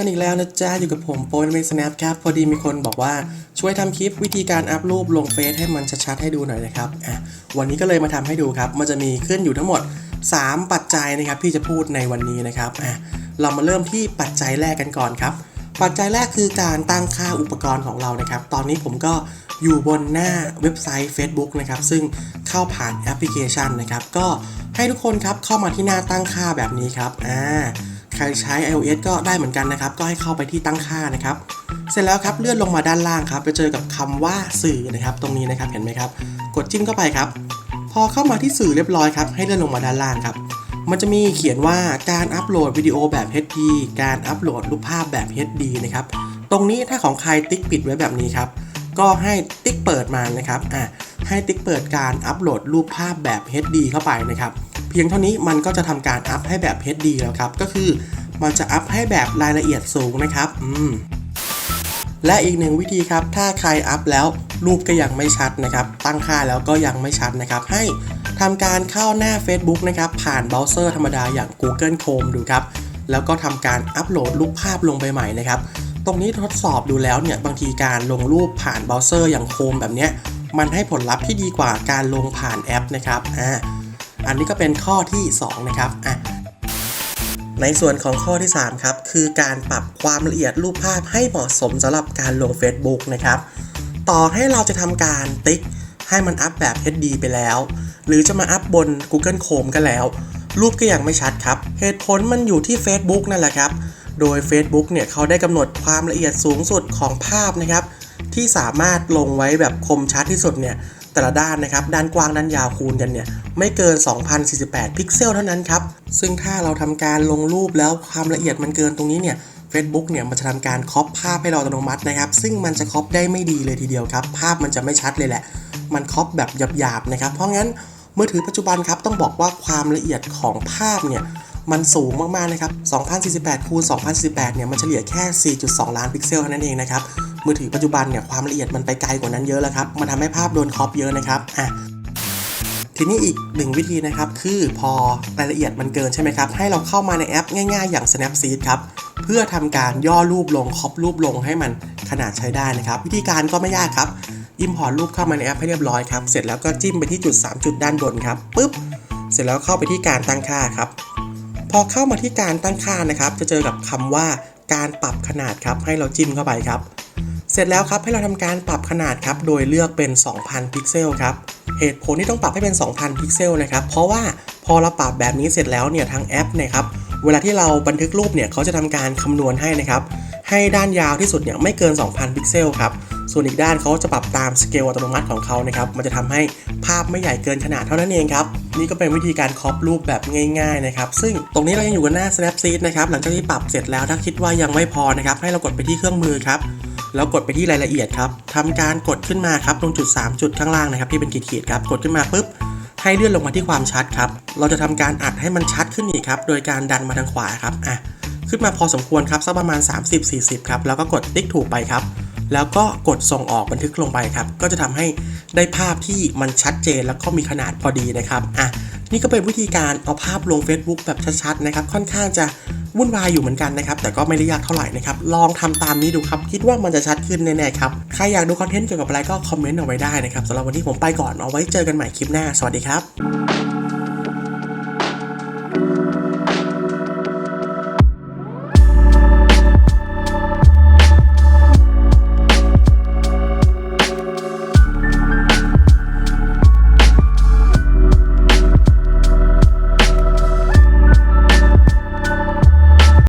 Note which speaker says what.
Speaker 1: กันอีกแล้วนะจ๊ะ อยู่กับผมโปนเมสแนปครับ พอดีมีคนบอกว่าช่วยทำคลิปวิธีการอัพรูปลงเฟซให้มันชัดๆให้ดูหน่อยนะครับอะวันนี้ก็เลยมาทำให้ดูครับ มันจะมีขึ้นอยู่ทั้งหมด 3 ปัจจัยนะครับที่จะพูดในวันนี้นะครับอะเรามาเริ่มที่ปัจจัยแรกกันก่อนครับ ปัจจัยแรกคือการตั้งค่าอุปกรณ์ของเรานะครับ ตอนนี้ผมก็อยู่บนหน้าเว็บไซต์ Facebook นะครับ ซึ่งเข้าผ่านแอปพลิเคชันนะครับ ก็ให้ทุกคนครับเข้ามาที่หน้าตั้งค่าแบบนี้ครับอ่า รใช้ iOS ก็ได้เหมือนกันนะครับ ก็ให้เข้าไปที่ตั้งค่านะครับ เสร็จแล้วครับเลื่อนลงมาด้านล่างครับจะเจอกับคำว่าสื่อนะครับ ตรงนี้นะครับเห็นไหมครับ กดจิ้มเข้าไปครับ พอเข้ามาที่สื่อเรียบร้อยครับ ให้เลื่อนลงมาด้านล่างครับ มันจะมีเขียนว่าการอัปโหลดวิดีโอแบบ HD การอัปโหลดรูปภาพแบบ HD นะครับ ตรงนี้ถ้าของใครติ๊กปิดไว้แบบนี้ครับ ก็ให้ติ๊กเปิดมานะครับ อะให้ติ๊กเปิดการอัปโหลดรูปภาพแบบ HD เข้าไปนะครับ เพียงเท่านี้มันก็จะทำการอัพให้แบบ HD แล้วครับ ก็คือมันจะอัพให้แบบรายละเอียดสูงนะครับอืมและอีกหนึ่งวิธีครับ ถ้าใครอัพแล้วรูปก็ยังไม่ชัดนะครับ ตั้งค่าแล้วก็ยังไม่ชัดนะครับ ให้ทำการเข้าหน้า Facebook นะครับ ผ่านเบราว์เซอร์ธรรมดาอย่าง Google Chrome ดูครับ แล้วก็ทำการอัปโหลดรูปภาพลงไปใหม่นะครับ ตรงนี้ทดสอบดูแล้วเนี่ย บางทีการลงรูปผ่านเบราว์เซอร์อย่าง Chrome แบบเนี้ย มันให้ผลลัพธ์ที่ดีกว่าการลงผ่านแอปนะครับ อ่า อันนี้ก็เป็นข้อที่ 2 นะครับอะในส่วนของข้อที่ 3 ครับ คือการปรับความละเอียดรูปภาพให้เหมาะสมสำหรับการลง Facebook นะครับ ต่อให้เราจะทำการติ๊กให้มันอัพแบบ HD ไปแล้ว หรือจะมาอัพบน Google Chrome ก็แล้ว รูปก็ยังไม่ชัดครับ เหตุผลมันอยู่ที่ Facebook นั่นแหละครับ โดย Facebook เนี่ยเขาได้กำหนดความละเอียดสูงสุดของภาพนะครับ ที่สามารถลงไว้แบบคมชัดที่สุดเนี่ย แต่ละด้านนะครับ ด้านกว้างด้านยาวคูณกันเนี่ยไม่เกิน 2048 พิกเซลเท่านั้นครับ ซึ่งถ้าเราทำการลงรูปแล้วความละเอียดมันเกินตรงนี้เนี่ย Facebook เนี่ยมันจะทำการครอปภาพให้เราอัตโนมัตินะครับ ซึ่งมันจะครอปได้ไม่ดีเลยทีเดียวครับ ภาพมันจะไม่ชัดเลยแหละ มันครอปแบบหยาบๆนะครับ เพราะงั้นมือถือปัจจุบันครับต้องบอกว่าความละเอียดของภาพเนี่ยมันสูงมากๆนะครับ 2048 คูณ 2048 เนี่ย มันเฉลี่ยแค่ 4.2 ล้านพิกเซลเท่านั้นเองนะครับ มือถือปัจจุบันเนี่ยความละเอียดมันไปไกลกว่านั้นเยอะแล้วครับ มันทำให้ภาพโดนครอปเยอะนะครับอะทีนี้อีกหนึ่งวิธีนะครับ คือพอรายละเอียดมันเกินใช่ไหมครับ ให้เราเข้ามาในแอปง่ายๆ อย่าง Snapseed ครับ เพื่อทำการย่อรูปลงครอปรูปลงให้มันขนาดใช้ได้นะครับ วิธีการก็ไม่ยากครับ Import รูปเข้ามาในแอปให้เรียบร้อยครับ เสร็จแล้วก็จิ้มไปที่จุด 3 จุดด้านบนครับปึ๊บ เสร็จแล้วเข้าไปที่การตั้งค่าครับ พอเข้ามาที่การตั้งค่านะครับ จะเจอกับคำว่าการปรับขนาดครับ ให้เราจิ้มเข้าไปครับ เสร็จแล้วครับให้เราทำการปรับขนาดครับโดยเลือกเป็น 2,000 พิกเซลครับเหตุผลที่ต้องปรับให้เป็น 2,000 พิกเซลนะครับเพราะว่าพอเราปรับแบบนี้เสร็จแล้วเนี่ยทางแอปเนี่ยครับเวลาที่เราบันทึกรูปเนี่ยเขาจะทำการคำนวณให้นะครับให้ด้านยาวที่สุดเนี่ยไม่เกิน 2,000 พิกเซลครับส่วนอีกด้านเขาจะปรับตามสเกลอัตโนมัติของเขานะครับมันจะทำให้ภาพไม่ใหญ่เกินขนาดเท่านั้นเองครับนี่ก็เป็นวิธีการครอปรูปแบบง่ายๆนะครับซึ่งตรงนี้เรายังอยู่กันหน้า Snapseed นะครับหลังจากที่ปรับเสร็จแล้วถ้าคิดว่ายังไม่พอนะครับให้เรากดไปที่เครื่องมือครับ แล้วกดไปที่รายละเอียดครับทำการกดขึ้นมาครับตรงจุด 3 จุดข้างล่างนะครับที่เป็นขีดๆครับกดขึ้นมาปุ๊บให้เลื่อนลงมาที่ความชัดครับ เราจะทำการอัดให้มันชัดขึ้นอีกครับ โดยการดันมาทางขวาครับ อะ ขึ้นมาพอสมควรครับ สักประมาณ 30-40 ครับ แล้วก็กดติ๊กถูกไปครับ แล้วก็กดส่งออกบันทึกลงไปครับ ก็จะทำให้ได้ภาพที่มันชัดเจนแล้วก็มีขนาดพอดีนะครับอะนี่ก็เป็นวิธีการเอาภาพลง Facebook แบบชัดๆนะครับ ค่อนข้างจะวุ่นวายอยู่เหมือนกันนะครับ แต่ก็ไม่ได้ยากเท่าไหร่นะครับ ลองทำตามนี้ดูครับ คิดว่ามันจะชัดขึ้นแน่ๆครับ ใครอยากดูคอนเทนต์เกี่ยวกับอะไรก็คอมเมนต์เอาไว้ได้นะครับสำหรับวันนี้ผมไปก่อนเอาไว้เจอกันใหม่คลิปหน้า สวัสดีครับ